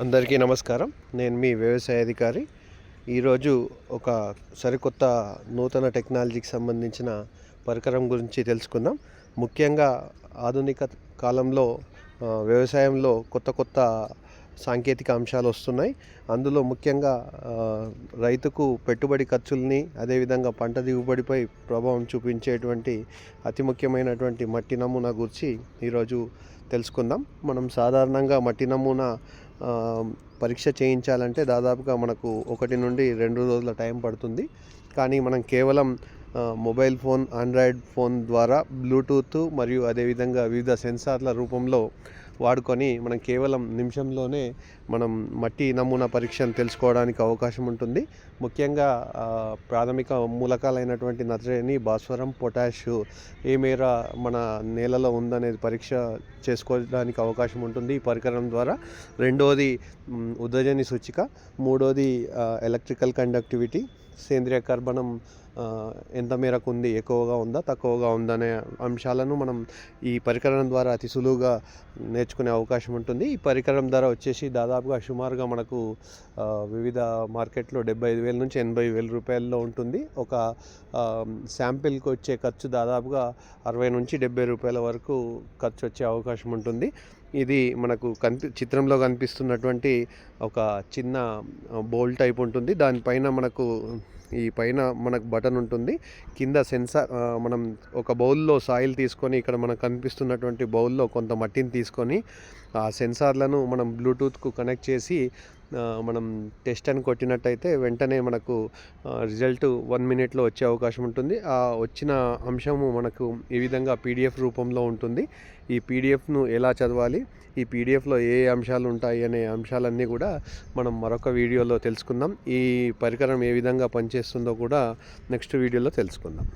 అందరికీ నమస్కారం. నేను మీ వ్యవసాయ అధికారి. ఈరోజు ఒక సరికొత్త నూతన టెక్నాలజీకి సంబంధించిన పరికరం గురించి తెలుసుకుందాం. ముఖ్యంగా ఆధునిక కాలంలో వ్యవసాయంలో కొత్త కొత్త సాంకేతిక అంశాలు వస్తున్నాయి. అందులో ముఖ్యంగా రైతుకు పెట్టుబడి ఖర్చుల్ని అదేవిధంగా పంట దిగుబడిపై ప్రభావం చూపించేటువంటి అతి ముఖ్యమైనటువంటి మట్టి నమూనా గురించి ఈరోజు తెలుసుకుందాం. మనం సాధారణంగా మట్టి నమూనా పరీక్ష చేయించాలంటే దాదాపుగా మనకు ఒకటి నుండి రెండు రోజుల టైం పడుతుంది. కానీ మనం కేవలం మొబైల్ ఫోన్ ఆండ్రాయిడ్ ఫోన్ ద్వారా బ్లూటూత్ మరియు అదేవిధంగా వివిధ సెన్సార్ల రూపంలో వాడుకొని మనం కేవలం నిమిషంలోనే మనం మట్టి నమూనా పరీక్షను తెలుసుకోవడానికి అవకాశం ఉంటుంది. ముఖ్యంగా ప్రాథమిక మూలకాలైనటువంటి నత్రజని భాస్వరం పొటాష్ ఏ మేర మన నేలలో ఉందనేది పరీక్ష చేసుకోవడానికి అవకాశం ఉంటుంది. ఈ పరికరం ద్వారా రెండోది ఉదజని సూచిక మూడోది ఎలక్ట్రికల్ కండక్టివిటీ సేంద్రియ కర్బనం ఎంత మేరకు ఉంది ఎక్కువగా ఉందా తక్కువగా ఉందనే అంశాలను మనం ఈ పరికరం ద్వారా అతి సులువుగా నేర్చుకునే అవకాశం ఉంటుంది. ఈ పరికరం ధర వచ్చేసి దాదాపుగా సుమారుగా మనకు వివిధ మార్కెట్లో డెబ్బై ఐదు వేల నుంచి ఎనభై వేల రూపాయల్లో ఉంటుంది. ఒక శాంపిల్కి వచ్చే ఖర్చు దాదాపుగా అరవై నుంచి డెబ్బై రూపాయల వరకు ఖర్చు వచ్చే అవకాశం ఉంటుంది. ఇది మనకు కనిపి చిత్రంలో కనిపిస్తున్నటువంటి ఒక చిన్న బౌల్ టైప్ ఉంటుంది. దానిపైన మనకు ఈ పైన మనకు బటన్ ఉంటుంది. కింద సెన్సార్ మనం ఒక బౌల్లో సాయిల్ తీసుకొని ఇక్కడ మనకు కనిపిస్తున్నటువంటి బౌల్లో కొంత మట్టిని తీసుకొని ఆ సెన్సార్లను మనం బ్లూటూత్కు కనెక్ట్ చేసి మనం టెస్ట్ అని కొట్టినట్టయితే వెంటనే మనకు రిజల్ట్ వన్ మినిట్లో వచ్చే అవకాశం ఉంటుంది. ఆ వచ్చిన అంశము మనకు ఈ విధంగా పీడిఎఫ్ రూపంలో ఉంటుంది. ఈ పీడిఎఫ్ను ఎలా చదవాలి ఈ పీడిఎఫ్లో ఏ ఏ అంశాలు ఉంటాయి అనే అంశాలన్నీ కూడా మనం మరొక వీడియోలో తెలుసుకుందాం. ఈ పరికరం ఏ విధంగా పనిచేస్తుందో కూడా నెక్స్ట్ వీడియోలో తెలుసుకుందాం.